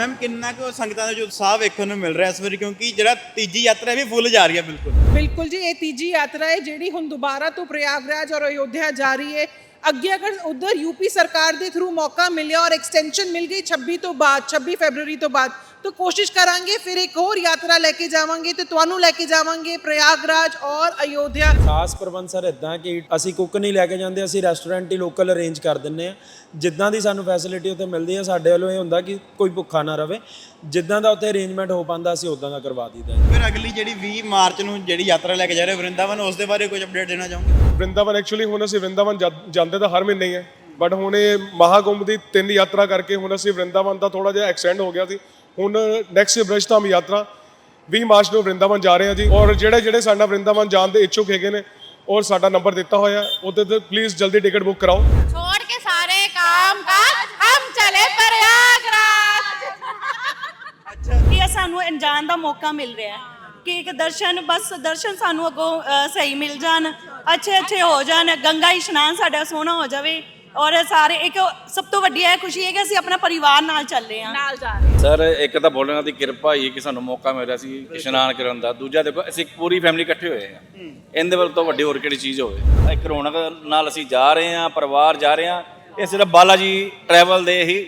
Ma'am ਕਿੰਨਾ ਕੁ ਸੰਗਤਾਂ ਦਾ ਜੋ ਉਤਸ਼ਾਹ ਵੇਖਣ ਨੂੰ ਮਿਲ ਰਿਹਾ ਇਸ ਵਾਰੀ? ਕਿਉਂਕਿ ਜਿਹੜਾ ਤੀਜੀ ਯਾਤਰਾ ਵੀ ਫੁੱਲ ਜਾ ਰਹੀ ਹੈ ਬਿਲਕੁਲ। ਬਿਲਕੁਲ ਜੀ, ਇਹ ਤੀਜੀ ਯਾਤਰਾ ਹੈ ਜਿਹੜੀ ਹੁਣ ਦੁਬਾਰਾ ਤੋਂ ਪ੍ਰਯਾਗਰਾਜ ਔਰ ਅਯੋਧਿਆ ਜਾ ਰਹੀ ਹੈ। ਅੱਗੇ ਅਗਰ ਉਧਰ ਯੂਪੀ ਸਰਕਾਰ ਦੇ ਥਰੂ ਮੌਕਾ ਮਿਲਿਆ ਔਰ ਐਕਸਟੈਂਸ਼ਨ ਮਿਲ ਗਈ 26 ਤੋਂ ਬਾਅਦ 26 ਫਰਵਰੀ ਤੋਂ ਬਾਅਦ ਤਾਂ ਕੋਸ਼ਿਸ਼ ਕਰਾਂਗੇ ਫਿਰ ਇੱਕ ਹੋਰ ਯਾਤਰਾ ਲੈ ਕੇ ਜਾਵਾਂਗੇ ਤੇ ਤੁਹਾਨੂੰ ਲੈ ਕੇ ਜਾਵਾਂਗੇ ਪ੍ਰਯਾਗਰਾਜ ਔਰ ਅਯੋਧਿਆ ਖਾਸ ਪ੍ਰਬੰਧ ਸਰ ਇਦਾਂ ਕਿ ਅਸੀਂ ਕੁੱਕ ਨਹੀਂ ਲੈ ਕੇ ਜਾਂਦੇ ਅਸੀਂ ਰੈਸਟੋਰੈਂਟ ਹੀ ਲੋਕਲ ਅਰੇਂਜ ਕਰ ਦਿੰਨੇ ਆ ਜਿੱਦਾਂ ਦੀ ਸਾਨੂੰ ਫੈਸਿਲਿਟੀ ਉੱਥੇ ਮਿਲਦੀ ਹੈ ਸਾਡੇ ਵੱਲੋਂ ਇਹ ਹੁੰਦਾ ਕਿ ਕੋਈ ਭੁੱਖਾ ਨਾ ਰਵੇ ਜਿੱਦਾਂ ਦਾ ਉੱਥੇ ਅਰੇਂਜਮੈਂਟ ਹੋ ਪਾਉਂਦਾ ਅਸੀਂ ਉਦਾਂ ਦਾ ਕਰਵਾ ਦਈਦਾ ਫਿਰ ਅਗਲੀ ਜਿਹੜੀ 20 ਮਾਰਚ ਨੂੰ ਜਿਹੜੀ ਯਾਤਰਾ ਲੈ ਕੇ ਜਾ ਰਹੇ ਹੋ ਵਰਿੰਦਾਵਨ ਉਸ ਦੇ ਬਾਰੇ ਕੁਝ ਅਪਡੇਟ ਦੇਣਾ ਚਾਹੋਗੇ? ਵਰਿੰਦਾਵਨ ਐਕਚੁਅਲੀ ਹੁਣ ਅਸੀਂ ਵਰਿੰਦਾਵਨ ਜਾ- ਜਾਂਦੇ ਤਾਂ ਹਰ ਮਹੀਨੇ ਹੀ ਹੈ ਬਟ ਹੁਣ ਇਹ ਮਹਾਕੁੰਭ ਦੀ ਤਿੰਨ ਯਾਤਰਾ ਕਰਕੇ ਹੁਣ ਅਸੀਂ ਵਰਿੰਦਾਵਨ ਦਾ ਥੋੜਾ ਜਿਹਾ ਐਕਸਟੈਂਡ ਹੋ ਗਿਆ ਸੀ। ਹੁਣ ਨੈਕਸਟ ਬ੍ਰਸ਼ ਧਾਮ ਯਾਤਰਾ 20 ਮਾਰਚ ਨੂੰ ਵਰਿੰਦਾਵਨ ਜਾ ਰਹੇ ਹਾਂ ਜੀ। ਔਰ ਜਿਹੜੇ ਜਿਹੜੇ ਸਾਡਾ ਵਰਿੰਦਾਵਨ ਜਾਣ ਦੇ ਇੱਛੁਕ ਹੈਗੇ ਨੇ ਔਰ ਸਾਡਾ ਨੰਬਰ ਦਿੱਤਾ ਹੋਇਆ ਉਹਦੇ ਤੇ ਪਲੀਜ਼ ਜਲਦੀ ਟਿਕਟ ਬੁੱਕ ਕਰਾਓ। ਛੋੜ ਕੇ ਸਾਰੇ ਕੰਮ ਕਾਜ ਹਮ ਚਲੇ ਪ੍ਰਯਾਗਰਾਜ। ਅੱਛਾ। ਕੀ ਸਾਨੂੰ ਅਣਜਾਣ ਦਾ ਮੌਕਾ ਮਿਲ ਰਿਹਾ ਹੈ? ਕਿ ਇੱਕ ਦਰਸ਼ਨ ਬਸ ਦਰਸ਼ਨ ਸਾਨੂੰ ਅੱਗੋਂ ਸਹੀ ਮਿਲ ਜਾਣ ਅੱਛੇ ਅੱਛੇ ਹੋ ਜਾਣ ਗੰਗਾ ਇਸ਼ਨਾਨ ਸਾਡਾ ਸੋਹਣਾ ਹੋ ਜਾਵੇ। ਔਰ ਸਾਰੇ ਇੱਕ ਸਭ ਤੋਂ ਵੱਡੀ ਇਹ ਖੁਸ਼ੀ ਹੈ ਕਿ ਅਸੀਂ ਆਪਣਾ ਪਰਿਵਾਰ ਨਾਲ ਚੱਲ ਰਹੇ ਹਾਂ। ਨਾਲ ਜਾ ਰਹੇ ਸਰ ਇੱਕ ਤਾਂ ਭੋਲੇਨਾਥ ਦੀ ਕਿਰਪਾ ਹੀ ਕਿ ਸਾਨੂੰ ਮੌਕਾ ਮਿਲਿਆ ਸੀ ਇਸ਼ਨਾਨ ਕਰਨ ਦਾ। ਦੂਜਾ ਦੇਖੋ ਅਸੀਂ ਇੱਕ ਪੂਰੀ ਫੈਮਿਲੀ ਇਕੱਠੇ ਹੋਏ ਹਾਂ। ਇਹਦੇ ਵੱਲ ਤੋਂ ਵੱਡੀ ਹੋਰ ਕਿਹੜੀ ਚੀਜ਼ ਹੋਵੇ? ਇੱਕ ਰੌਣਕ ਨਾਲ ਅਸੀਂ ਜਾ ਰਹੇ ਹਾਂ ਪਰਿਵਾਰ ਜਾ ਰਹੇ ਹਾਂ। ਇਹ ਸਿਰਫ ਬਾਲਾਜੀ ਟਰੈਵਲ ਦੇ ਹੀ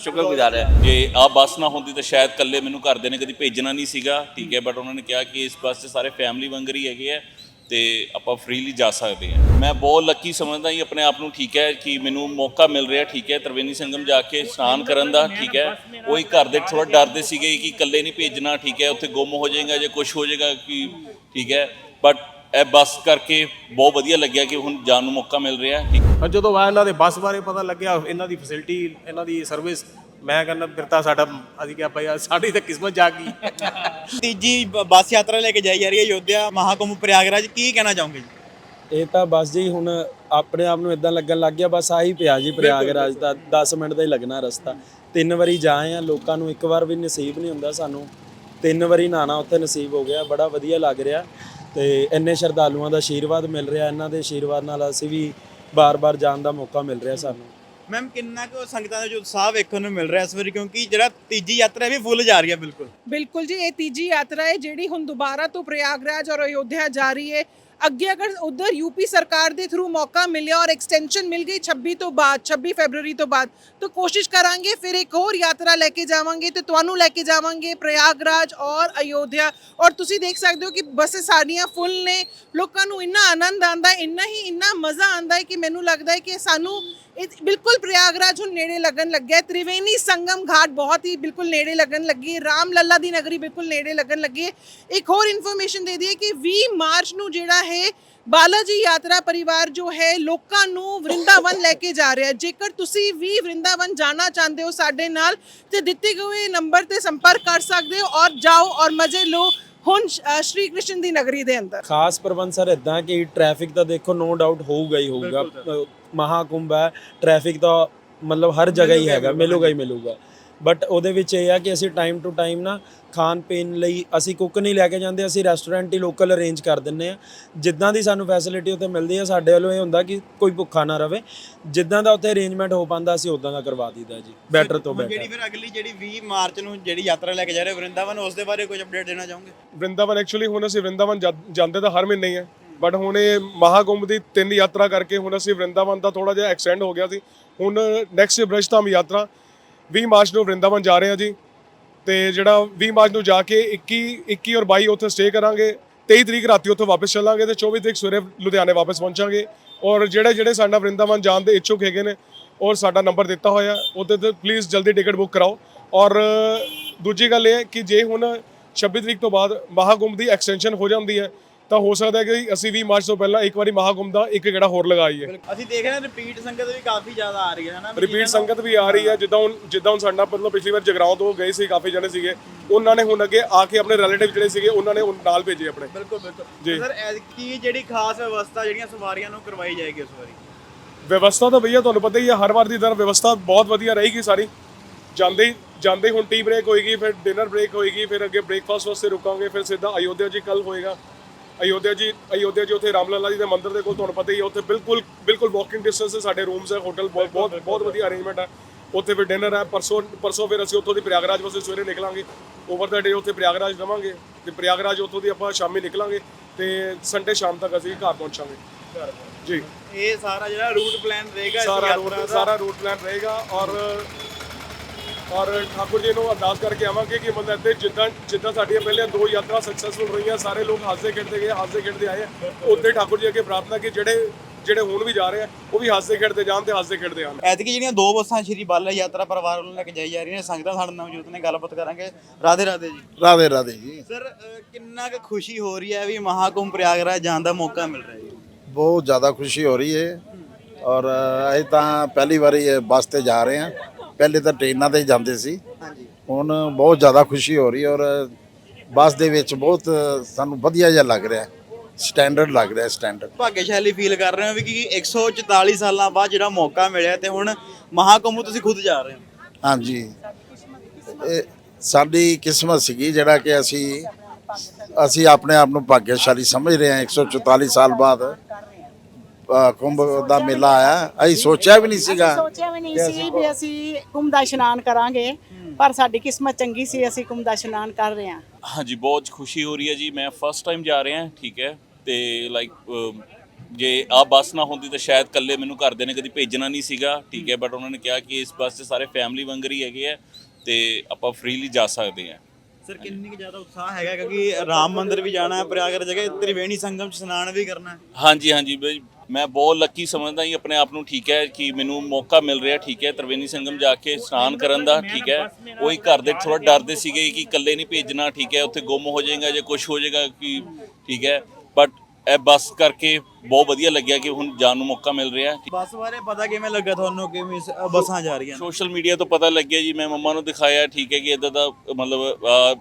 ਸ਼ੁਕਰਗੁਜ਼ਾਰ ਹੈ। ਜੇ ਆ ਬੱਸ ਨਾ ਹੁੰਦੀ ਤਾਂ ਸ਼ਾਇਦ ਕੱਲੇ ਮੈਨੂੰ ਘਰ ਦੇ ਨੇ ਕਦੀ ਭੇਜਣਾ ਨਹੀਂ ਸੀਗਾ। ਠੀਕ ਹੈ ਬਟ ਉਹਨਾਂ ਨੇ ਕਿਹਾ ਕਿ ਇਸ ਬੱਸ 'ਚ ਸਾਰੇ ਫੈਮਿਲੀ ਵੰਗਰ ਹੈਗੇ ਆ। ਤੇ ਆਪਾਂ ਫ੍ਰੀਲੀ ਜਾ ਸਕਦੇ ਹਾਂ। ਮੈਂ ਬਹੁਤ ਲੱਕੀ ਸਮਝਦਾ ਹੀ ਆਪਣੇ ਆਪ ਨੂੰ ਠੀਕ ਹੈ ਕਿ ਮੈਨੂੰ ਮੌਕਾ ਮਿਲ ਰਿਹਾ, ਠੀਕ ਹੈ। ਤ੍ਰਿਵੇਣੀ ਸੰਗਮ ਜਾ ਕੇ ਇਸ਼ਨਾਨ ਕਰਨ ਦਾ, ਠੀਕ ਹੈ। ਉਹੀ ਘਰ ਦੇ ਥੋੜਾ ਡਰਦੇ ਸੀਗੇ ਕਿ ਇਕੱਲੇ ਨਹੀਂ ਭੇਜਣਾ, ਠੀਕ ਹੈ। ਉੱਥੇ ਗੁੰਮ ਹੋ ਜਾਏਗਾ ਜਾਂ ਕੁਝ ਹੋ ਜਾਏਗਾ ਕਿ, ਠੀਕ ਹੈ। ਬਟ ਇਹ ਬੱਸ ਕਰਕੇ ਬਹੁਤ ਵਧੀਆ ਲੱਗਿਆ ਕਿ ਹੁਣ ਜਾਣ ਨੂੰ ਮੌਕਾ ਮਿਲ ਰਿਹਾ, ਠੀਕ। ਪਰ ਜਦੋਂ ਆ ਇਹਨਾਂ ਦੇ ਬੱਸ ਬਾਰੇ ਪਤਾ ਲੱਗਿਆ, ਇਹਨਾਂ ਦੀ ਫੈਸਿਲਿਟੀ ਇਹਨਾਂ ਦੀ ਸਰਵਿਸ ਮੈਂ ਕਹਿੰਦਾ ਫਿਰ ਤਾਂ ਸਾਡਾ, ਅਸੀਂ ਕਿਹਾ ਭਾਈ ਸਾਡੀ ਤਾਂ ਕਿਸਮਤ ਜਾ ਗਈ। ਤੀਜੀ ਬੱਸ ਯਾਤਰਾ ਲੈ ਕੇ ਜਾਈ ਜਾ ਰਹੀ ਹੈ ਅਯੋਧਿਆ ਮਹਾਕੁੰਭ ਪ੍ਰਯਾਗਰਾਜ, ਕੀ ਕਹਿਣਾ ਚਾਹੋਗੇ ਜੀ? ਇਹ ਤਾਂ ਬਸ ਜੀ ਹੁਣ ਆਪਣੇ ਆਪ ਨੂੰ ਇਦਾਂ ਲੱਗਣ ਲੱਗ ਗਿਆ, ਬਸ ਆਹੀ ਪਿਆ ਜੀ ਪ੍ਰਯਾਗਰਾਜ ਦਾ 10 ਮਿੰਟ ਦਾ ਹੀ ਲੱਗਣਾ ਰਸਤਾ। ਤਿੰਨ ਵਾਰੀ ਜਾਏ ਆ ਲੋਕਾਂ ਨੂੰ ਇੱਕ ਵਾਰ ਵੀ ਨਸੀਬ ਨਹੀਂ ਹੁੰਦਾ ਸਾਨੂੰ। ਤਿੰਨ ਵਾਰੀ ਨਹਾਣਾ ਉੱਥੇ ਨਸੀਬ ਹੋ ਗਿਆ, ਬੜਾ ਵਧੀਆ ਲੱਗ ਰਿਹਾ। ਤੇ ਇੰਨੇ ਸ਼ਰਧਾਲੂਆਂ ਦਾ ਆਸ਼ੀਰਵਾਦ ਮਿਲ ਰਿਹਾ, ਇਹਨਾਂ ਦੇ ਆਸ਼ੀਰਵਾਦ ਨਾਲ ਅਸੀਂ ਵੀ ਬਾਰ-ਬਾਰ ਜਾਣ ਦਾ ਮੌਕਾ ਮਿਲ ਰਿਹਾ ਸਾਨੂੰ। ਮੈਮ ਕਿੰਨਾ ਕੁ ਸੰਗਤਾਂ ਦਾ ਜੋ ਉਤਸ਼ਾਹ ਵੇਖਣ ਨੂੰ ਮਿਲ ਰਿਹਾ ਇਸ ਵਾਰੀ? ਕਿਉਂਕਿ ਜਿਹੜਾ ਤੀਜੀ ਯਾਤਰਾ ਵੀ ਫੁੱਲ ਜਾ ਰਹੀ ਹੈ, ਬਿਲਕੁਲ। ਬਿਲਕੁਲ ਜੀ, ਇਹ ਤੀਜੀ ਯਾਤਰਾ ਹੈ ਜਿਹੜੀ ਹੁਣ ਦੁਬਾਰਾ ਤੋਂ ਪ੍ਰਯਾਗਰਾਜ ਔਰ ਅਯੋਧਿਆ ਜਾ ਰਹੀ ਹੈ। ਅੱਗੇ ਅਗਰ ਉਧਰ ਯੂਪੀ ਸਰਕਾਰ ਦੇ ਥਰੂ ਮੌਕਾ ਮਿਲਿਆ ਔਰ ਐਕਸਟੈਂਸ਼ਨ ਮਿਲ ਗਈ 26 ਤੋਂ ਬਾਅਦ 26 ਫਰਵਰੀ ਤੋਂ ਬਾਅਦ, ਤਾਂ ਕੋਸ਼ਿਸ਼ ਕਰਾਂਗੇ ਫਿਰ ਇੱਕ ਹੋਰ ਯਾਤਰਾ ਲੈ ਕੇ ਜਾਵਾਂਗੇ ਤੇ ਤੁਹਾਨੂੰ ਲੈ ਕੇ ਜਾਵਾਂਗੇ ਪ੍ਰਯਾਗਰਾਜ ਔਰ ਅਯੋਧਿਆ। ਔਰ ਤੁਸੀਂ ਦੇਖ ਸਕਦੇ ਹੋ ਕਿ ਬੱਸੇ ਸਾਡੀਆਂ ਫੁੱਲ ਨੇ। ਲੋਕਾਂ ਨੂੰ ਇੰਨਾ ਆਨੰਦ ਆਂਦਾ ਇੰਨਾ ਹੀ ਇੰਨਾ ਮਜ਼ਾ ਆਂਦਾ ਹੈ ਕਿ ਮੈਨੂੰ ਲੱਗਦਾ ਹੈ ਕਿ ਸਾਨੂੰ ਇਹ ਬਿਲਕੁਲ ਪ੍ਰਯਾਗਰਾਜ ਹੁਣ ਨੇੜੇ ਲੱਗਣ ਲੱਗਿਆ ਤ੍ਰਿਵੇਣੀ ਸੰਗਮ ਘਾਟ ਬਹੁਤ ਹੀ ਬਿਲਕੁਲ ਨੇੜੇ ਲੱਗਣ ਲੱਗੀ ਹੈ। ਰਾਮ ਲੱਲਾ ਦੀ ਨਗਰੀ ਬਿਲਕੁਲ ਨੇੜੇ ਲੱਗਣ ਲੱਗੀ ਇੱਕ ਹੋਰ ਇਨਫੋਰਮੇਸ਼ਨ ਦੇ ਦਈਏ ਕਿ 20 ਮਾਰਚ ਨੂੰ ਜਿਹੜਾ ਹੈ। ਬਾਲਾਜੀ ਯਾਤਰਾ ਪਰਿਵਾਰ ਜੋ ਹੈ ਲੋਕਾਂ ਨੂੰ ਵਰਿੰਦਾਵਨ ਲੈ ਕੇ ਜਾ ਰਿਹਾ ਹੈ। ਜੇਕਰ ਤੁਸੀਂ ਵੀ ਵਰਿੰਦਾਵਨ ਜਾਣਾ ਚਾਹੁੰਦੇ ਹੋ ਸਾਡੇ ਨਾਲ ਤੇ ਦਿੱਤੇ ਗਏ ਨੰਬਰ ਤੇ ਸੰਪਰਕ ਕਰ ਸਕਦੇ ਹੋ ਔਰ ਜਾਓ ਔਰ ਮਜ਼ੇ ਲਓ ਹੁਣ ਅ, ਸ਼੍ਰੀ ਕ੍ਰਿਸ਼ਨ ਦੀ ਨਗਰੀ ਦੇ ਅੰਦਰ। ਖਾਸ ਪ੍ਰਬੰਧ ਸਰ ਇਦਾਂ ਕਿ ਟ੍ਰੈਫਿਕ ਤਾਂ ਦੇਖੋ ਨੋ ਡਾਊਟ ਹੋਊਗਾ ਹੀ ਹੋਊਗਾ। ਅ, ਮਹਾਕੁੰਭ ਹੈ ਟ੍ਰੈਫਿਕ ਤਾਂ ਮਤਲਬ ਹਰ ਜਗ੍ਹਾ ਹੀ ਹੈਗਾ ਮਿਲੂਗਾ ਹੀ ਮਿਲੂਗਾ। ਬਟ ਉਹਦੇ ਵਿੱਚ ਇਹ ਆ ਕਿ ਅਸੀਂ ਟਾਈਮ ਟੂ ਟਾਈਮ ਨਾ ਖਾਣ ਪੀਣ ਲਈ ਅਸੀਂ ਕੁੱਕ ਨਹੀਂ ਲੈ ਕੇ ਜਾਂਦੇ ਅਸੀਂ ਰੈਸਟੋਰੈਂਟ ਹੀ ਲੋਕਲ ਅਰੇਂਜ ਕਰ ਦਿੰਨੇ ਆ ਜਿੱਦਾਂ ਦੀ ਸਾਨੂੰ ਫੈਸਿਲਿਟੀ ਉੱਥੇ ਮਿਲਦੀ ਹੈ ਸਾਡੇ ਵੱਲੋਂ ਇਹ ਹੁੰਦਾ ਕਿ ਕੋਈ ਭੁੱਖਾ ਨਾ ਰਵੇ। ਜਿੱਦਾਂ ਦਾ ਉੱਥੇ ਅਰੇਂਜਮੈਂਟ ਹੋ ਪਾਉਂਦਾ ਅਸੀਂ ਉਦਾਂ ਦਾ ਕਰਵਾ ਦਈਦਾ ਜੀ ਬੈਟਰ ਤੋਂ ਬੈਟਰ ਜਿਹੜੀ ਫਿਰ ਅਗਲੀ ਜਿਹੜੀ 20 ਮਾਰਚ ਨੂੰ ਜਿਹੜੀ ਯਾਤਰਾ ਲੈ ਕੇ ਜਾ ਰਹੇ ਹੋ ਵਰਿੰਦਾਵਨ ਉਸ ਦੇ ਬਾਰੇ ਕੁਝ ਅਪਡੇਟ ਦੇਣਾ ਚਾਹੋਗੇ? ਵਰਿੰਦਾਵਨ ਐਕਚੁਅਲੀ ਹੁਣ ਅਸੀਂ ਵਰਿੰਦਾਵਨ ਜਾ- ਜਾਂਦੇ ਤਾਂ ਹਰ ਮਹੀਨੇ ਹੀ ਹੈ ਬਟ ਹੁਣ ਇਹ ਮਹਾਕੁੰਭ ਦੀ ਤਿੰਨ ਯਾਤਰਾ ਕਰਕੇ ਹੁਣ ਅਸੀਂ ਵਰਿੰਦਾਵਨ ਦਾ ਥੋੜਾ ਜਿਹਾ ਐਕਸਟੈਂਡ ਹੋ ਗਿਆ ਸੀ। ਹੁਣ ਨੈਕਸਟ ਬ੍ਰਜਧਾਮ ਯਾਤਰਾ 20 ਮਾਰਚ ਨੂੰ ਵਰਿੰਦਾਵਨ ਜਾ ਰਹੇ ਹਾਂ ਜੀ। ਤੇ ਜਿਹੜਾ 20 ਮਾਰਚ ਨੂੰ ਜਾ ਕੇ 21 21 ਔਰ 22 ਉੱਥੇ ਸਟੇ ਕਰਾਂਗੇ। 23 ਤਰੀਕ ਰਾਤੀ ਉੱਥੋਂ ਵਾਪਸ ਚੱਲਾਂਗੇ ਤੇ 24 ਤਰੀਕ ਸਵੇਰੇ ਲੁਧਿਆਣੇ ਵਾਪਸ ਪਹੁੰਚਾਂਗੇ। ਔਰ ਜਿਹੜੇ ਜਿਹੜੇ ਸਾਡਾ ਵਰਿੰਦਾਵਨ ਜਾਣ ਦੇ ਇੱਛੁਕ ਹੈਗੇ ਨੇ, ਔਰ ਸਾਡਾ ਨੰਬਰ ਦਿੱਤਾ ਹੋਇਆ, ਉਹਦੇ ਤੇ ਪਲੀਜ਼ ਜਲਦੀ ਟਿਕਟ ਬੁੱਕ ਕਰਾਓ। ਔਰ ਦੂਜੀ ਗੱਲ ਇਹ ਹੈ ਕਿ ਜੇ ਹੁਣ 26 ਤਰੀਕ ਤੋਂ ਬਾਅਦ ਮਹਾਕੁੰਭ ਦੀ ਐਕਸਟੈਂਸ਼ਨ ਹੋ ਜਾਂਦੀ ਹੈ ਤਾਂ ਹੋ ਸਕਦਾ ਹੈ ਕਿ ਅਸੀਂ 20 ਮਾਰਚ ਤੋਂ ਪਹਿਲਾਂ ਇੱਕ ਵਾਰੀ ਮਹਾਕੁੰਭ ਦਾ ਇੱਕ ਗੇੜਾ ਹੋਰ ਲਗਾਈਏ ਅਸੀਂ ਦੇਖ ਰਹੇ ਹਾਂ ਰਿਪੀਟ ਸੰਗਤ ਵੀ ਕਾਫੀ ਜ਼ਿਆਦਾ ਆ ਰਹੀ ਹੈ ਹਨਾ? ਰਿਪੀਟ ਸੰਗਤ ਵੀ ਆ ਰਹੀ ਹੈ ਜਿੱਦਾਂ ਹੁਣ ਜਿੱਦਾਂ ਹੁਣ ਸਾਡਾ ਮਤਲਬ ਪਿਛਲੀ ਵਾਰ ਜਗਰਾਉਂ ਤੋਂ ਗਏ ਸੀ ਕਾਫੀ ਜਣੇ ਸੀਗੇ। ਉਹਨਾਂ ਨੇ ਹੁਣ ਅੱਗੇ ਆ ਕੇ ਆਪਣੇ ਰਿਲੇਟਿਵ ਜਿਹੜੇ ਸੀਗੇ ਉਹਨਾਂ ਨੇ ਹੁਣ ਨਾਲ ਭੇਜੇ ਆਪਣੇ। ਬਿਲਕੁਲ ਬਿਲਕੁਲ। ਜੀ। ਸਰ ਕੀ ਜਿਹੜੀ ਖਾਸ ਵਿਵਸਥਾ ਜਿਹੜੀਆਂ ਸਵਾਰੀਆਂ ਨੂੰ ਕਰਵਾਈ ਜਾਏਗੀ ਇਸ ਵਾਰੀ? ਵਿਵਸਥਾ ਤਾਂ ਭਈਆ ਤੁਹਾਨੂੰ ਪਤਾ ਹੀ ਹੈ ਹਰ ਵਾਰ ਦੀ ਤਰ੍ਹਾਂ ਵਿਵਸਥਾ ਬਹੁਤ ਵਧੀਆ ਰਹੇਗੀ ਸਾਰੀ। ਜਾਂਦੇ ਜਾਂਦੇ ਹੁਣ ਟੀ ਬ੍ਰੇਕ ਹੋਏਗੀ ਫਿਰ ਡਿਨਰ ਬ੍ਰੇਕ ਹੋਏਗੀ ਫਿਰ ਅੱਗੇ ਬ੍ਰੇਕਫਾਸਟ ਵਾਸਤੇ ਰੁਕਾਂਗੇ ਫਿਰ ਸਿੱਧਾ ਅਯੋਧਿਆ ਜੀ ਕੱਲ ਹੋਏਗਾ। ਅਯੋਧਿਆ ਜੀ ਅਯੋਧਿਆ ਜੀ ਉੱਥੇ ਰਾਮਲਲਾ ਜੀ ਦੇ ਮੰਦਿਰ ਦੇ ਕੋਲ ਤੁਹਾਨੂੰ ਪਤਾ ਹੀ ਹੈ ਉੱਥੇ ਬਿਲਕੁਲ ਬਿਲਕੁਲ ਵਾਕਿੰਗ ਡਿਸਟੈਂਸ ਤੇ ਸਾਡੇ ਰੂਮਸ ਹੈ ਹੋਟਲ ਬਹੁਤ ਬਹੁਤ ਬਹੁਤ ਵਧੀਆ ਅਰੇਂਜਮੈਂਟ ਹੈ। ਉੱਥੇ ਫਿਰ ਡਿਨਰ ਹੈ ਪਰਸੋਂ ਪਰਸੋਂ ਫਿਰ ਅਸੀਂ ਉੱਥੋਂ ਦੀ ਪ੍ਰਯਾਗਰਾਜ ਵਾਸਤੇ ਸਵੇਰੇ ਨਿਕਲਾਂਗੇ। ਓਵਰ ਦਾ ਡੇ ਉੱਥੇ ਪ੍ਰਯਾਗਰਾਜ ਰਵਾਂਗੇ ਤੇ ਪ੍ਰਯਾਗਰਾਜ ਉੱਥੋਂ ਦੀ ਆਪਾਂ ਸ਼ਾਮੀ ਨਿਕਲਾਂਗੇ ਤੇ ਸੰਡੇ ਸ਼ਾਮ ਤੱਕ ਅਸੀਂ ਘਰ ਪਹੁੰਚਾਂਗੇ। ਜੀ। ਇਹ ਸਾਰਾ ਜਿਹੜਾ ਰੂਟ ਪਲਾਨ ਰਹੇਗਾ ਸਾਰਾ ਰੂਟ। ਸਾਰਾ ਰੂਟ ਪਲਾਨ ਰਹੇਗਾ ਔਰ ਔਰ ਠਾਕੁਰ ਜੀ ਨੂੰ ਅਰਦਾਸ ਕਰਕੇ ਆਵਾਂਗੇ ਕਿ ਮਤਲਬ ਇੱਥੇ ਜਿੱਦਾਂ ਜਿੱਦਾਂ ਸਾਡੀਆਂ ਪਹਿਲੀਆਂ ਦੋ ਯਾਤਰਾ ਸਕਸੈਸਫੁਲ ਰਹੀਆਂ ਸਾਰੇ ਲੋਕ ਹੱਸਦੇ ਖੇਡਦੇ ਗਏ ਹੱਸਦੇ ਖੇਡਦੇ ਆਏ ਉੱਥੇ ਠਾਕੁਰ ਜੀ ਅੱਗੇ ਪ੍ਰਾਰਥਨਾ ਕਿ ਜਿਹੜੇ ਜਿਹੜੇ ਹੁਣ ਵੀ ਜਾ ਰਹੇ ਆ ਉਹ ਵੀ ਹੱਸਦੇ ਖੇਡਦੇ ਜਾਣ ਤੇ ਹੱਸਦੇ ਖੇਡਦੇ ਆਣ ਐਤਕੀ ਜਿਹੜੀਆਂ ਦੋ ਬੱਸਾਂ ਸ਼੍ਰੀ ਬਾਲਾ ਯਾਤਰਾ ਪਰਿਵਾਰ ਵੱਲੋਂ ਲੈ ਕੇ ਜਾਈ ਜਾ ਰਹੀਆਂ ਨੇ ਸੰਗਤਾਂ ਸਾਡੇ ਨਾਲ ਮੌਜੂਦ ਨੇ ਗੱਲਬਾਤ ਕਰਾਂਗੇ। ਰਾਧੇ ਰਾਧੇ ਜੀ। ਰਾਧੇ ਰਾਧੇ ਜੀ। ਸਰ ਕਿੰਨਾ ਕੁ ਖੁਸ਼ੀ ਹੋ ਰਹੀ ਹੈ ਵੀ ਮਹਾਕੁੰਭ ਪ੍ਰਯਾਗਰਾਜ ਜਾਣ ਦਾ ਮੌਕਾ ਮਿਲ ਰਿਹਾ ਹੈ ਬਹੁਤ ਜ਼ਿਆਦਾ ਖੁਸ਼ੀ ਹੋ ਰਹੀ ਹੈ ਔਰ ਅਸੀਂ ਤਾਂ ਪਹਿਲੀ ਵਾਰੀ ਇਹ ਬੱਸ ਤੇ ਜਾ ਰਹੇ ਹਾਂ ਪਹਿਲੇ ਤਾਂ ਟ੍ਰੇਨਾਂ ਤੇ ਜਾਂਦੇ ਸੀ। ਹਾਂਜੀ। ਹੁਣ ਬਹੁਤ ਜ਼ਿਆਦਾ ਖੁਸ਼ੀ ਹੋ ਰਹੀ ਔਰ ਬੱਸ ਦੇ ਵਿੱਚ ਬਹੁਤ ਸਾਨੂੰ ਵਧੀਆ ਜਿਹਾ ਲੱਗ ਰਿਹਾ ਸਟੈਂਡਰਡ ਲੱਗ ਰਿਹਾ ਸਟੈਂਡਰਡ। ਭਾਗਿਆਸ਼ਾਲੀ ਫੀਲ ਕਰ ਰਹੇ ਹੋ ਵੀ ਕਿ 144 ਸਾਲਾਂ ਬਾਅਦ ਜਿਹੜਾ ਮੌਕਾ ਮਿਲਿਆ ਤੇ ਹੁਣ ਮਹਾਕੁੰਭ ਤੁਸੀਂ ਖੁਦ ਜਾ ਰਹੇ ਹੋ। ਹਾਂਜੀ। ਇਹ ਸਾਡੀ ਕਿਸਮਤ ਸੀਗੀ ਜਿਹੜਾ ਕਿ ਅਸੀਂ ਅਸੀਂ ਆਪਣੇ ਆਪ ਨੂੰ ਭਾਗਿਆਸ਼ਾਲੀ ਸਮਝ ਰਹੇ ਹਾਂ। 144 ਸਾਲ ਬਾਅਦ ਅ, ਕੁੰਭ ਦਾ ਮੇਲਾ ਆਇਆ। ਅਸੀਂ ਸੋਚਿਆ ਵੀ ਨਹੀਂ ਸੀਗਾ। ਸੋਚਿਆ ਵੀ ਨਹੀਂ ਸੀ ਵੀ ਅਸੀਂ ਕੁੰਭ ਦਾ ਇਸ਼ਨਾਨ ਕਰਾਂਗੇ। ਪਰ ਸਾਡੀ ਕਿਸਮਤ ਚੰਗੀ ਸੀ ਅਸੀਂ ਕੁੰਭ ਦਾ ਇਸ਼ਨਾਨ ਕਰ ਰਹੇ ਹਾਂ। ਹਾਂਜੀ ਬਹੁਤ ਖੁਸ਼ੀ ਹੋ ਰਹੀ ਹੈ ਜੀ। ਮੈਂ ਫਸਟ ਟਾਈਮ ਜਾ ਰਿਹਾ ਠੀਕ ਹੈ। ਤੇ ਲਾਈਕ ਜੇ ਆ ਬੱਸ ਨਾ ਹੁੰਦੀ ਤਾਂ ਸ਼ਾਇਦ ਕੱਲੇ ਮੈਨੂੰ ਘਰਦੇ ਨੇ ਕਦੀ ਭੇਜਣਾ ਨਹੀਂ ਸੀਗਾ ਠੀਕ ਹੈ। ਬਟ ਉਹਨਾਂ ਨੇ ਕਿਹਾ ਕਿ ਇਸ ਬੱਸ 'ਚ ਸਾਰੇ ਫੈਮਿਲੀ ਵਾਂਗਰ ਹੀ ਹੈਗੇ ਆ ਤੇ ਆਪਾਂ ਫ੍ਰੀਲੀ ਜਾ ਸਕਦੇ ਆ ਸਰ ਕਿੰਨੀ ਕੁ ਜ਼ਿਆਦਾ ਉਤਸ਼ਾਹ ਹੈਗਾ ਕਿਉਂਕਿ ਰਾਮ ਮੰਦਿਰ ਵੀ ਜਾਣਾ ਹੈ ਪ੍ਰਯਾਗਰਾਜ ਜਗ੍ਹਾ ਤ੍ਰਿਵੇਣੀ ਸੰਗਮ ਚ ਇਸ਼ਨਾਨ ਵੀ ਕਰਨਾ ਹੈ। ਹਾਂਜੀ ਹਾਂਜੀ ਬਈ ਮੈਂ ਬਹੁਤ ਲੱਕੀ ਸਮਝਦਾ ਜੀ ਆਪਣੇ ਆਪ ਨੂੰ ਠੀਕ ਹੈ ਕਿ ਮੈਨੂੰ ਮੌਕਾ ਮਿਲ ਰਿਹਾ ਠੀਕ ਹੈ। ਤ੍ਰਿਵੇਣੀ ਸੰਗਮ ਜਾ ਕੇ ਇਸ਼ਨਾਨ ਕਰਨ ਦਾ ਠੀਕ ਹੈ। ਉਹੀ ਘਰ ਦੇ ਥੋੜਾ ਡਰਦੇ ਸੀਗੇ ਕਿ ਇਕੱਲੇ ਨਹੀਂ ਭੇਜਣਾ ਠੀਕ ਹੈ। ਉੱਥੇ ਗੁੰਮ ਹੋ ਜਾਏਗਾ ਜੇ ਕੁਝ ਹੋ ਜਾਏਗਾ ਕਿ ਠੀਕ ਹੈ। ਬਟ ਇਹ ਬੱਸ ਕਰਕੇ ਬਹੁਤ ਵਧੀਆ ਲੱਗਿਆ ਕਿ ਹੁਣ ਜਾਣ ਨੂੰ ਮੌਕਾ ਮਿਲ ਰਿਹਾ। ਬੱਸ ਬਾਰੇ ਪਤਾ ਕਿਵੇਂ ਲੱਗਾ ਤੁਹਾਨੂੰ ਕਿ ਬੱਸਾਂ ਜਾ ਰਹੀਆਂ ਸੋਸ਼ਲ ਮੀਡੀਆ ਤੋਂ ਪਤਾ ਲੱਗਿਆ ਜੀ ਮੈਂ ਮੰਮਾ ਨੂੰ ਦਿਖਾਇਆ ਠੀਕ ਹੈ ਕਿ ਇਦਾਂ ਦਾ ਮਤਲਬ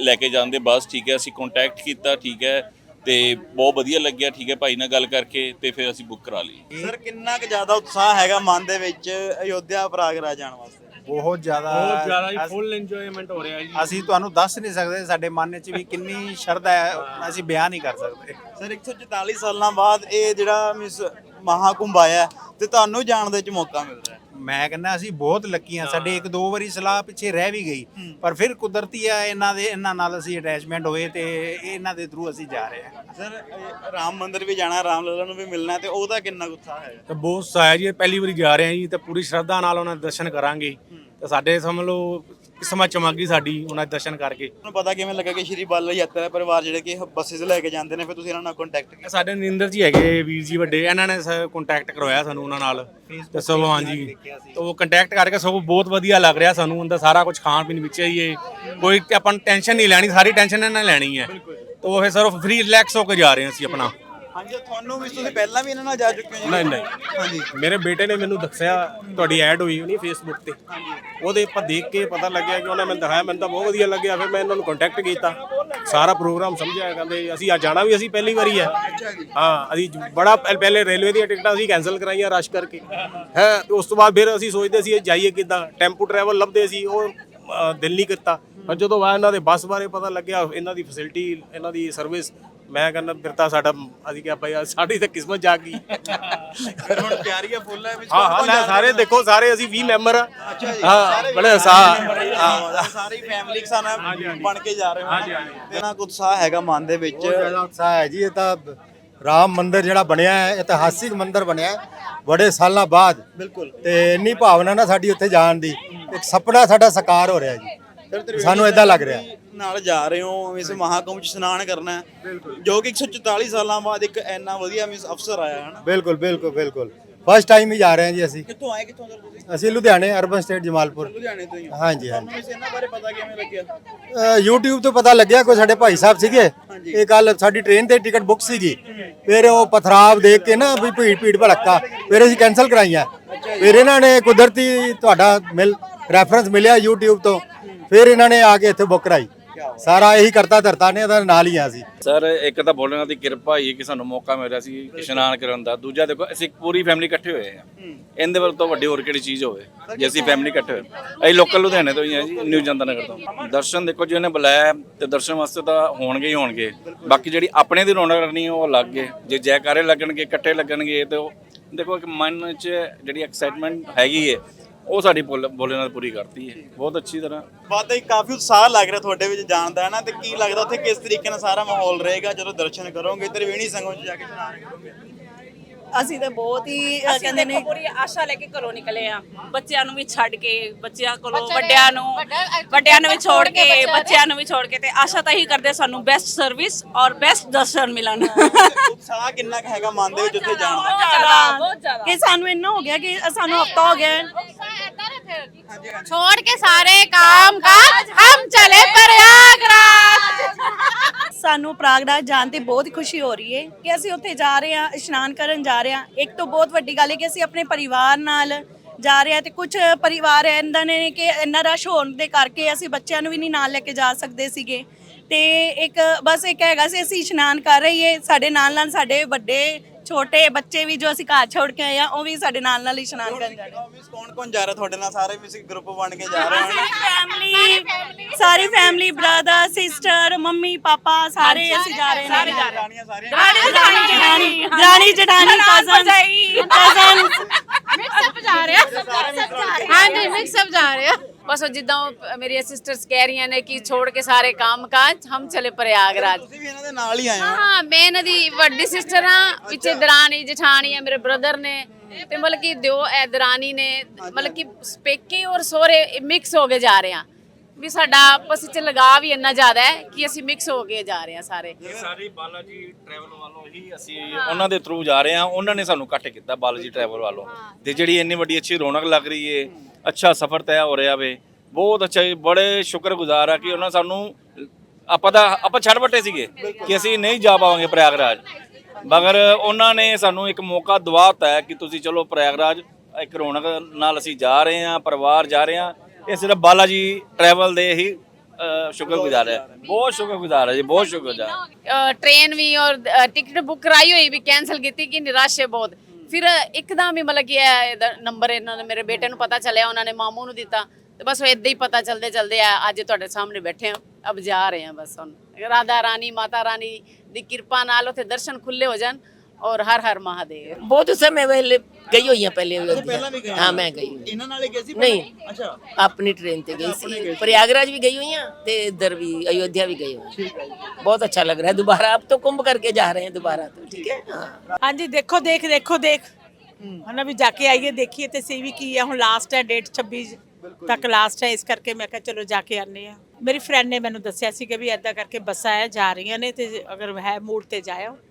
ਲੈ ਕੇ ਜਾਂਦੇ ਬੱਸ ਠੀਕ ਹੈ। ਅਸੀਂ ਕੰਟੈਕਟ ਕੀਤਾ ਠੀਕ ਹੈ। ਤੇ ਬਹੁਤ ਵਧੀਆ ਲੱਗਿਆ ਠੀਕ ਹੈ ਭਾਈ ਨਾਲ ਗੱਲ ਕਰਕੇ ਤੇ ਫਿਰ ਅਸੀਂ ਬੁੱਕ ਕਰਾ ਲਈ। ਸਰ ਕਿੰਨਾ ਕੁ ਜ਼ਿਆਦਾ ਉਤਸ਼ਾਹ ਹੈਗਾ ਮਨ ਦੇ ਵਿੱਚ ਅਯੋਧਿਆ ਪ੍ਰਯਾਗਰਾਜ ਜਾਣ ਵਾਸਤੇ? ਬਹੁਤ ਜ਼ਿਆਦਾ ਬਹੁਤ ਜ਼ਿਆਦਾ ਜੀ ਫੁੱਲ ਇੰਜੋਇਮੈਂਟ ਹੋ ਰਿਹਾ ਜੀ। ਅਸੀਂ ਤੁਹਾਨੂੰ ਦੱਸ ਨਹੀਂ ਸਕਦੇ ਸਾਡੇ ਮਨ 'ਚ ਵੀ ਕਿੰਨੀ ਸ਼ਰਧਾ ਹੈ ਅਸੀਂ ਬਿਆਨ ਨਹੀਂ ਕਰ ਸਕਦੇ। ਸਰ 144 ਸਾਲਾਂ ਬਾਅਦ ਇਹ ਜਿਹੜਾ ਮਿਸ ਮਹਾਕੁੰਭ ਆਇਆ ਹੈ ਤੇ ਤੁਹਾਨੂੰ ਜਾਣ ਦੇ ਵਿੱਚ ਮੌਕਾ ਮਿਲ ਰਿਹਾ ਹੈ। ਮੈਂ ਕਹਿੰਦਾ ਅਸੀਂ ਬਹੁਤ ਲੱਕੀ ਹਾਂ ਸਾਡੇ ਇੱਕ ਦੋ ਵਾਰੀ ਸਲਾਹ ਪਿੱਛੇ ਰਹਿ ਵੀ ਗਈ। ਪਰ ਫਿਰ ਕੁਦਰਤੀ ਆ ਇਹਨਾਂ ਦੇ ਇਹਨਾਂ ਨਾਲ ਅਸੀਂ ਅਟੈਚਮੈਂਟ ਹੋਏ ਤੇ ਇਹਨਾਂ ਦੇ ਥਰੂ ਅਸੀਂ ਜਾ ਰਹੇ ਹਾਂ। ਸਰ ਰਾਮ ਮੰਦਿਰ ਵੀ ਜਾਣਾ ਰਾਮ ਲੱਲਾ ਨੂੰ ਵੀ ਮਿਲਣਾ ਹੈ ਤੇ ਉਹਦਾ ਕਿੰਨਾ ਉਤਸ਼ਾਹ ਹੈਗਾ ਤੇ ਬਹੁਤ ਸਾਇਆ ਜੀ ਪਹਿਲੀ ਵਾਰੀ ਜਾ ਰਹੇ ਹਾਂ ਜੀ ਤੇ ਪੂਰੀ ਸ਼ਰਧਾ ਨਾਲ ਉਹਨਾਂ ਦੇ ਦਰਸ਼ਨ ਕਰਾਂਗੇ। ਤੇ ਸਾਡੇ ਸਮਝ ਲਓ ਕਿਸਮਤ ਚਮਕ ਗਈ ਸਾਡੀ ਉਹਨਾਂ ਦੇ ਦਰਸ਼ਨ ਕਰਕੇ। ਤੁਹਾਨੂੰ ਪਤਾ ਕਿਵੇਂ ਲੱਗਾ ਕਿ ਸ਼੍ਰੀ ਬਾਲਾ ਯਾਤਰਾ ਪਰਿਵਾਰ ਜਿਹੜੇ ਕਿ ਬੱਸਿਸ ਲੈ ਕੇ ਜਾਂਦੇ ਨੇ ਫਿਰ ਤੁਸੀਂ ਇਹਨਾਂ ਨਾਲ ਕੰਟੈਕਟ ਕੀਤਾ ਸਾਡੇ ਨਿੰਦਰ ਜੀ ਹੈਗੇ ਵੀਰ ਜੀ ਵੱਡੇ ਇਹਨਾਂ ਨੇ ਕੰਟੈਕਟ ਕਰਵਾਇਆ ਸਾਨੂੰ ਉਹਨਾਂ ਨਾਲ। ਤੇ ਸਭ ਹਾਂਜੀ ਤੇ ਉਹ ਕੰਟੈਕਟ ਕਰਕੇ ਸਭ ਬਹੁਤ ਵਧੀਆ ਲੱਗ ਰਿਹਾ ਸਾਨੂੰ ਅੰਦਰ ਸਾਰਾ ਕੁਝ ਖਾਣ ਪੀਣ ਵਿੱਚ ਹੀ ਹੈ ਕੋਈ ਆਪਾਂ ਨੂੰ ਟੈਨਸ਼ਨ ਨਹੀਂ ਲੈਣੀ ਸਾਰੀ ਟੈਨਸ਼ਨ ਇਹਨਾਂ ਨੇ ਲੈਣੀ ਹੈ। ਤੇ ਉਹ ਫਿਰ ਸਿਰਫ ਫ੍ਰੀ ਰਿਲੈਕਸ ਹੋ ਕੇ ਜਾ ਰਹੇ ਹਾਂ ਅਸੀਂ ਆਪਣਾ। ਹਾਂਜੀ ਤੁਹਾਨੂੰ ਵੀ ਤੁਸੀਂ ਪਹਿਲਾਂ ਵੀ ਇਹਨਾਂ ਨਾਲ ਜਾ ਚੁੱਕੇ ਹੋ ਜੀ? ਨਹੀਂ ਨਹੀਂ। ਹਾਂਜੀ। ਮੇਰੇ ਬੇਟੇ ਨੇ ਮੈਨੂੰ ਦੱਸਿਆ ਤੁਹਾਡੀ ਐਡ ਹੋਈ ਹੋਣੀ ਫੇਸਬੁੱਕ ਤੇ। ਉਹਦੇ ਆਪਾਂ ਦੇਖ ਕੇ ਪਤਾ ਲੱਗਿਆ ਕਿ ਉਹਨੇ ਮੈਨੂੰ ਦਿਖਾਇਆ ਮੈਨੂੰ ਤਾਂ ਬਹੁਤ ਵਧੀਆ ਲੱਗਿਆ। ਫਿਰ ਮੈਂ ਇਹਨਾਂ ਨੂੰ ਕੰਟੈਕਟ ਕੀਤਾ। ਸਾਰਾ ਪ੍ਰੋਗਰਾਮ ਸਮਝਿਆ ਕਹਿੰਦੇ ਅਸੀਂ ਅੱਜ ਜਾਣਾ ਵੀ ਅਸੀਂ ਪਹਿਲੀ ਵਾਰੀ ਹੈ। ਹਾਂ ਅਸੀਂ ਬੜਾ ਪਹਿ- ਪਹਿਲੇ ਰੇਲਵੇ ਦੀਆਂ ਟਿਕਟਾਂ ਅਸੀਂ ਕੈਨਸਲ ਕਰਾਈਆਂ ਰਸ਼ ਕਰਕੇ। ਹੈ ਤੇ ਉਸ ਤੋਂ ਬਾਅਦ ਫਿਰ ਅਸੀਂ ਸੋਚਦੇ ਸੀ ਇਹ ਜਾਈਏ ਕਿੱਦਾਂ? ਟੈਂਪੂ ਟਰੈਵਲ ਲੱਭਦੇ ਸੀ ਉਹ ਅ, ਦਿਲ ਨਹੀਂ ਕੀਤਾ। ਪਰ ਜਦੋਂ ਬਾਅਦ ਇਹਨਾਂ ਦੇ ਬੱਸ ਬਾਰੇ ਪਤਾ ਲੱਗਿਆ ਇਹਨਾਂ ਦੀ ਫੈਸਿਲਿਟੀ ਇਹਨਾਂ ਦੀ ਸਰਵਿਸ ਮੈਂ ਕਹਿੰਦਾ ਫਿਰ ਤਾਂ ਸਾਡਾ ਅਸੀਂ ਕਿਹਾ ਭਾਈ ਸਾਡੀ ਤਾਂ ਕਿਸਮਤ ਜਾਗ ਗਈ। ਹੁਣ ਤਿਆਰੀਆਂ ਫੁੱਲ ਹੈ ਵਿੱਚ ਹਾਂ ਹਾਂ ਲੈ ਸਾਰੇ ਦੇਖੋ ਸਾਰੇ ਅਸੀਂ 20 ਮੈਂਬਰ ਆ। ਜੀ। ਹਾਂ ਬੜੇ ਸਾ ਹਾਂ। ਸਾਰੀ ਫੈਮਿਲੀ ਸਾਨਾ ਬਣ ਕੇ ਜਾ ਰਹੇ ਹੋ ਇਹਨਾਂ ਕੁ ਉਤਸ਼ਾਹ ਹੈਗਾ ਮਨ ਦੇ ਵਿੱਚ। ਜ਼ਿਆਦਾ ਉਤਸ਼ਾਹ ਹੈ ਜੀ ਇਹ ਤਾਂ ਰਾਮ ਮੰਦਿਰ ਜਿਹੜਾ ਬਣਿਆ ਹੈ ਇਤਿਹਾਸਿਕ ਮੰਦਿਰ ਬਣਿਆ ਹੈ, ਬੜੇ ਸਾਲਾਂ ਬਾਅਦ। ਬਿਲਕੁਲ। ਤੇ ਇੰਨੀ ਭਾਵਨਾ ਨਾ ਸਾਡੀ ਉੱਥੇ ਜਾਣ ਦੀ। ਇੱਕ ਸੁਪਨਾ ਸਾਡਾ ਸਾਕਾਰ ਹੋ ਰਿਹਾ ਜੀ। ਸਾਨੂੰ ਇਦਾਂ ਲੱਗ ਰਿਹਾ। ਨਾਲ ਜਾ ਰਹੇ ਹੋ ਇਸ ਮਹਾਕੁੰਭ ਚ ਇਸ਼ਨਾਨ ਕਰਨਾ ਹੈ। ਜੋ ਕਿ 144 ਸਾਲਾਂ ਬਾਅਦ ਇੱਕ ਇੰਨਾ ਵਧੀਆ ਮਿਸ ਅਫਸਰ ਆਇਆ ਹੈ ਨਾ? ਬਿਲਕੁਲ ਬਿਲਕੁਲ ਬਿਲਕੁਲ। ਫਸਟ ਟਾਈਮ ਹੀ ਜਾ ਰਹੇ ਹਾਂ ਜੀ ਅਸੀਂ। ਕਿੱਥੋਂ ਆਏ ਕਿੱਥੋਂ ਸਰ ਤੁਸੀਂ? ਅਸੀਂ ਲੁਧਿਆਣੇ ਅਰਬਨ ਸਟੇਟ ਜਮਾਲਪੁਰ। ਲੁਧਿਆਣੇ ਤੋਂ ਹੀ ਹੋ। ਹਾਂਜੀ ਹਾਂਜੀ। ਤੁਹਾਨੂੰ ਇਸ ਇਹਨਾਂ ਬਾਰੇ ਪਤਾ ਕਿਵੇਂ ਲੱਗਿਆ? ਅ, YouTube ਤੋਂ ਪਤਾ ਲੱਗਿਆ ਕੋਈ ਸਾਡੇ ਭਾਈ ਸਾਹਿਬ ਸੀਗੇ। ਇਹ ਕੱਲ ਸਾਡੀ ਟ੍ਰੇਨ ਤੇ ਟਿਕਟ ਬੁੱਕ ਸੀਗੀ। ਫਿਰ ਉਹ ਪਥਰਾਵ ਦੇਖ ਕੇ ਨਾ ਵੀ ਭੀੜ ਭੀੜ ਭੜੱਕਾ। ਫਿਰ ਅਸੀਂ ਕੈਨਸਲ ਕਰਾਈਆਂ। ਫਿਰ ਇਹਨਾਂ ਨੇ ਕੁਦਰਤੀ ਤੁਹਾਡਾ ਮਿਲ ਰੈਫਰੈਂਸ ਮਿਲਿਆ YouTube ਤੋਂ। ਫਿਰ ਇਹਨਾਂ ਨੇ ਆ ਕੇ ਇੱਥੇ ਬੁੱਕ ਕਰਾਈ। ਸਾਰਾ ਇਹੀ ਕਰਤਾ ਧਰਤਾ ਨੇ, ਇਹਦਾ ਨਾਲ ਹੀ ਆ ਸੀ ਸਰ, ਇੱਕ ਤਾਂ ਬੋਲਣਾ ਦੀ ਕਿਰਪਾ ਹੀ ਹੈ ਕਿ ਸਾਨੂੰ ਮੌਕਾ ਮਿਲ ਸੀ ਇਸ਼ਨਾਨ ਕਰਨ ਦਾ। ਦੂਜਾ ਦੇਖੋ, ਅਸੀਂ ਪੂਰੀ ਫੈਮਿਲੀ ਇਕੱਠੇ ਹੋਏ ਆ ਇਹਦੇ ਵੱਲ ਤੋਂ ਵੱਡੀ ਹੋਰ ਕਿਹੜੀ ਚੀਜ਼ ਹੋਵੇ, ਜੇ ਅਸੀਂ ਫੈਮਿਲੀ ਇਕੱਠੇ ਹੋਏ। ਅਸੀਂ ਲੋਕਲ ਲੁਧਿਆਣੇ ਤੋਂ ਹੀ ਆ ਜੀ ਨਿਊ ਜਨਤਾ ਨਗਰ ਤੋਂ। ਦਰਸ਼ਨ ਦੇਖੋ ਜੀ ਉਹਨੇ ਬੁਲਾਇਆ ਤੇ ਦਰਸ਼ਨ ਵਾਸਤੇ ਤਾਂ ਹੋਣਗੇ ਹੀ ਹੋਣਗੇ। ਬਾਕੀ ਜਿਹੜੀ ਆਪਣੇ ਦੀ ਰੌਣਕ ਰੱਖਣੀ ਉਹ ਅਲੱਗ ਹੈ ਜੇ ਜੈਕਾਰੇ ਲੱਗਣਗੇ, ਇਕੱਠੇ ਲੱਗਣਗੇ, ਤੇ ਉਹ ਦੇਖੋ ਇੱਕ ਮਨ 'ਚ ਜਿਹੜੀ ਐਕਸਾਈਟਮੈਂਟ ਹੈਗੀ ਹੈ ਉਹ ਸਾਡੀ ਬੋਲ- ਬੋਲੇ ਨਾਲ ਪੂਰੀ ਕਰਤੀ ਹੈ ਬਹੁਤ ਅੱਛੀ ਤਰ੍ਹਾਂ। ਬਾਤ ਹੀ ਕਾਫੀ ਉਤਸ਼ਾਹ ਲੱਗ ਰਿਹਾ ਤੁਹਾਡੇ ਵਿੱਚ ਜਾਣ ਦਾ ਹੈ ਨਾ? ਤੇ ਕੀ ਲੱਗਦਾ ਉੱਥੇ ਕਿਸ ਤਰੀਕੇ ਨਾਲ ਸਾਰਾ ਮਾਹੌਲ ਰਹੇਗਾ ਜਦੋਂ ਦਰਸ਼ਨ ਕਰੋਗੇ? ਤ੍ਰਿਵੇਣੀ ਸੰਗਮ 'ਚ ਜਾ ਕੇ ਇਸ਼ਨਾਨ ਕਰੋਗੇ? ਅਸੀਂ ਤਾਂ ਬਹੁਤ ਹੀ ਕਹਿੰਦੇ ਨੇ ਪੂਰੀ ਆਸ਼ਾ ਲੈ ਕੇ ਘਰੋਂ ਨਿਕਲੇ ਆ ਬੱਚਿਆਂ ਨੂੰ ਵੀ ਛੱਡ ਕੇ ਬੱਚਿਆਂ ਕੋਲੋਂ ਵੱਡਿਆਂ ਨੂੰ ਵੱਡਿਆਂ ਨੂੰ ਵੀ ਛੋੜ ਕੇ ਬੱਚਿਆਂ ਨੂੰ ਵੀ ਛੋੜ ਕੇ ਤੇ ਆਸ਼ਾ ਤਾਂ ਹੀ ਕਰਦੇ ਸਾਨੂੰ ਬੈਸਟ ਸਰਵਿਸ ਔਰ ਬੈਸਟ ਦਰਸ਼ਨ ਮਿਲਣ। ਉਤਸ਼ਾਹ ਕਿੰਨਾ ਕੁ ਹੈਗਾ ਮਨ ਦੇ ਵਿੱਚ ਉੱਥੇ ਜਾਣ ਦਾ? ਬਹੁਤ ਜ਼ਿਆਦਾ ਕਿ ਸਾਨੂੰ ਇੰਨਾ ਹੋ ਗਿਆ ਕਿ ਸਾਨੂੰ ਹਫਤਾ ਹੋ ਗਿਆ। ਹੈ। छोड़ के सारे काम काज हम चले प्रयागराज ਸਾਨੂੰ ਪ੍ਰਯਾਗਰਾਜ ਜਾਣ ਤੇ ਬਹੁਤ ਹੀ ਖੁਸ਼ੀ ਹੋ ਰਹੀ ਹੈ ਕਿ ਅਸੀਂ ਉੱਥੇ ਜਾ ਰਹੇ ਹਾਂ ਇਸ਼ਨਾਨ ਕਰਨ ਜਾ ਰਹੇ ਹਾਂ ਇੱਕ ਤੋਂ ਬਹੁਤ ਵੱਡੀ ਗੱਲ ਹੈ ਕਿ ਅਸੀਂ ਆਪਣੇ ਪਰਿਵਾਰ ਨਾਲ ਜਾ ਰਹੇ ਹਾਂ ਤੇ ਕੁਝ ਪਰਿਵਾਰ ਇਹਨਾਂ ਨੇ ਕਿ ਇੰਨਾ ਰਸ਼ ਹੋਣ ਦੇ ਕਰਕੇ ਅਸੀਂ ਬੱਚਿਆਂ ਨੂੰ ਵੀ ਨਹੀਂ ਨਾਲ ਲੈ ਕੇ ਜਾ ਸਕਦੇ ਸੀਗੇ ਤੇ ਇੱਕ ਬਸ ਇੱਕ ਹੈਗਾ ਸੀ ਅਸੀਂ ਇਸ਼ਨਾਨ ਕਰ ਰਹੀਏ ਸਾਡੇ ਨਾਲ ਨਾਲ ਸਾਡੇ ਵੱਡੇ ਛੋਟੇ ਬੱਚੇ ਵੀ ਜੋ ਅਸੀਂ ਘਰ ਛੋੜ ਕੇ ਆਏ ਆ ਉਹ ਵੀ ਸਾਡੇ ਨਾਲ ਨਾਲ ਇਸ਼ਨਾਨ ਕਰਨ ਜਾ ਰਹੇ ਆ ਕੌਣ ਕੌਣ ਜਾ ਰਿਹਾ ਤੁਹਾਡੇ ਨਾਲ? ਸਾਰੇ ਮਿਊਜ਼ਿਕ ਗਰੁੱਪ ਬਣ ਕੇ ਜਾ ਰਹੇ ਹੋ। ਫੈਮਿਲੀ ਸਾਰੀ family brother sister mummy papa ਸਾਰੇ ਅਸੀਂ ਜਾ ਰਹੇ ਹਾਂ ਰਾਣੀਆਂ ਸਾਰੀਆਂ। ਜਠਾਣੀ ਦਰਾਣੀ ਜਠਾਣੀ ਕਜ਼ਨ ਕਜ਼ਨ ਮਿਕਸਅਪ ਜਾ ਰਿਹਾ ਹਾਂਜੀ ਮਿਕਸਅਪ ਜਾ ਰਿਹਾ ਬਸ ਜਿੱਦਾਂ ਉਹ ਮੇਰੀਆਂ ਸਿਸਟਰਸ ਕਹਿ ਰਹੀਆਂ ਨੇ ਕਿ ਛੋੜ ਕੇ ਸਾਰੇ ਕੰਮ ਕਾਜ ਹਮ ਚਲੇ ਪ੍ਰਯਾਗਰਾਜ। ਤੁਸੀਂ ਵੀ ਇਹਨਾਂ ਦੇ ਨਾਲ ਹੀ ਆਏ ਹੋ। ਹਾਂ ਮੈਂ ਇਹਨਾਂ ਦੀ ਵੱਡੀ ਸਿਸਟਰ ਹਾਂ ਪਿੱਛੇ ਦਰਾਣੀ ਜਠਾਣੀ ਹੈ ਮੇਰੇ ਬ੍ਰਦਰ ਨੇ ਤੇ ਮਤਲਬ ਕਿ ਦਿਓ ਇਹ ਦਰਾਣੀ ਨੇ ਮਤਲਬ ਕਿ ਪੇਕੇ ਔਰ ਸੋਹਰੇ ਮਿਕਸ ਹੋ ਕੇ ਜਾ ਰਹੇ ਆ ਵੀ ਸਾਡਾ ਆਪਸ ਵਿੱਚ ਲਗਾਵ ਹੀ ਇੰਨਾ ਜ਼ਿਆਦਾ ਹੈ ਕਿ ਅਸੀਂ ਮਿਕਸ ਹੋ ਕੇ ਜਾ ਰਹੇ ਆ ਸਾਰੇ। ਇਹ ਸਾਰੀ ਬਾਲਾ ਜੀ ਟਰੈਵਲ ਵੱਲੋਂ ਹੀ ਅਸੀਂ ਉਹਨਾਂ ਦੇ ਥਰੂ ਜਾ ਰਹੇ ਹਾਂ। ਉਹਨਾਂ ਨੇ ਸਾਨੂੰ ਇਕੱਠ ਕੀਤਾ ਬਾਲਾ ਜੀ ਟਰੈਵਲ ਵੱਲੋਂ ਤੇ ਜਿਹੜੀ ਇੰਨੀ ਵੱਡੀ ਅੱਛੀ ਰੌਣਕ ਲੱਗ ਰਹੀ ਏ ਅੱਛਾ ਸਫ਼ਰ ਤੈਅ ਹੋ ਰਿਹਾ ਵੇ ਬਹੁਤ ਅੱਛਾ ਬੜੇ ਸ਼ੁਕਰਗੁਜ਼ਾਰ ਆ ਕਿ ਉਹਨਾਂ ਸਾਨੂੰ ਆਪਾਂ ਤਾਂ ਆਪਾਂ ਛੱਡ ਬੱਟੇ ਸੀਗੇ ਕਿ ਅਸੀਂ ਨਹੀਂ ਜਾ ਪਾਵਾਂਗੇ ਪ੍ਰਯਾਗਰਾਜ। ਮਗਰ ਉਹਨਾਂ ਨੇ ਸਾਨੂੰ ਇੱਕ ਮੌਕਾ ਦਵਾਤਾ ਹੈ ਕਿ ਤੁਸੀਂ ਚਲੋ ਪ੍ਰਯਾਗਰਾਜ ਇੱਕ ਰੌਣਕ ਨਾਲ ਅਸੀਂ ਜਾ ਰਹੇ ਹਾਂ ਪਰਿਵਾਰ ਜਾ ਰਹੇ ਹਾਂ। ਇਹ ਸਿਰਫ ਬਾਲਾ ਟਰੈਵਲ ਦੇ ਹੀ ਅ, ਸ਼ੁਕਰਗੁਜ਼ਾਰ ਹੈ। ਬਹੁਤ ਸ਼ੁਕਰਗੁਜ਼ਾਰ ਹੈ ਜੀ ਬਹੁਤ ਸ਼ੁਕਰਗੁਜ਼ਾਰ। ਟ੍ਰੇਨ ਵੀ ਔਰ ਅ, ਟਿਕਟ ਬੁੱਕ ਕਰਾਈ ਹੋਈ ਵੀ ਕੈਨਸਲ ਕੀਤੀ ਕਿ ਨਿਰਾਸ਼ ਹੈ ਫਿਰ ਇੱਕਦਮ ਹੀ ਮਤਲਬ ਕਿ ਨੰਬਰ ਇਹਨਾਂ ਨੇ ਮੇਰੇ ਬੇਟੇ ਨੂੰ ਪਤਾ ਚੱਲਿਆ ਉਹਨਾਂ ਨੇ ਮਾਮੂ ਨੂੰ ਦਿੱਤਾ। ਤੇ ਬਸ ਉਹ ਇਦਾਂ ਹੀ ਪਤਾ ਚਲਦੇ ਚਲਦੇ ਆ ਅੱਜ ਤੁਹਾਡੇ ਸਾਹਮਣੇ ਬੈਠੇ ਆ ਅਬ ਜਾ ਰਹੇ ਆ ਬਸ ਹੁਣ। ਰਾਧਾ ਰਾਣੀ ਮਾਤਾ ਰਾਣੀ ਦੀ ਕਿਰਪਾ ਨਾਲ ਉੱਥੇ ਦਰਸ਼ਨ ਖੁੱਲੇ ਹੋ ਜਾਣ। ਔਰ ਹਰ ਹਰ ਮਹਾਦੇਵ ਬਹੁਤ समय पहले गई हुई हैं पहले ਪਹਿਲਾਂ ਵੀ ਗਏ हाँ मैं गई हुई ਇਹਨਾਂ ਨਾਲ ਹੀ ਗਏ ਸੀ नहीं ਅੱਛਾ अपनी ट्रेन से गई सी प्रयागराज भी गई हुई हैं ते इधर भी अयोध्या भी गई हुई हैं। बहुत अच्छा लग रहा है दोबारा अब तो कुंभ करके जा रहे हैं दोबारा तो ठीक है हाँ ਹਾਂਜੀ ਦੇਖੋ ਦੇਖ ਦੇਖੋ ਦੇਖ ਹਨਾ ਵੀ ਜਾ ਕੇ ਆਈਏ ਦੇਖੀਏ ਤੇ ਸਹੀ ਵੀ ਕੀ ਹੈ ਹੁਣ ਲਾਸਟ ਹੈ ਡੇਟ 26 ਤੱਕ ਲਾਸਟ ਹੈ ਇਸ ਕਰਕੇ ਮੈਂ ਕਿਹਾ ਚਲੋ ਜਾ ਕੇ ਆਨੇ ਆ ਮੇਰੀ ਫਰੈਂਡ ਨੇ ਮੈਨੂੰ ਦੱਸਿਆ ਸੀ ਕਿ ਵੀ ਐਦਾਂ ਕਰਕੇ ਬੱਸਾਂ ਆ ਜਾ ਰਹੀਆਂ ਨੇ ਤੇ ਅਗਰ ਹੈ ਮੂਡ ਤੇ ਜਾਇਓ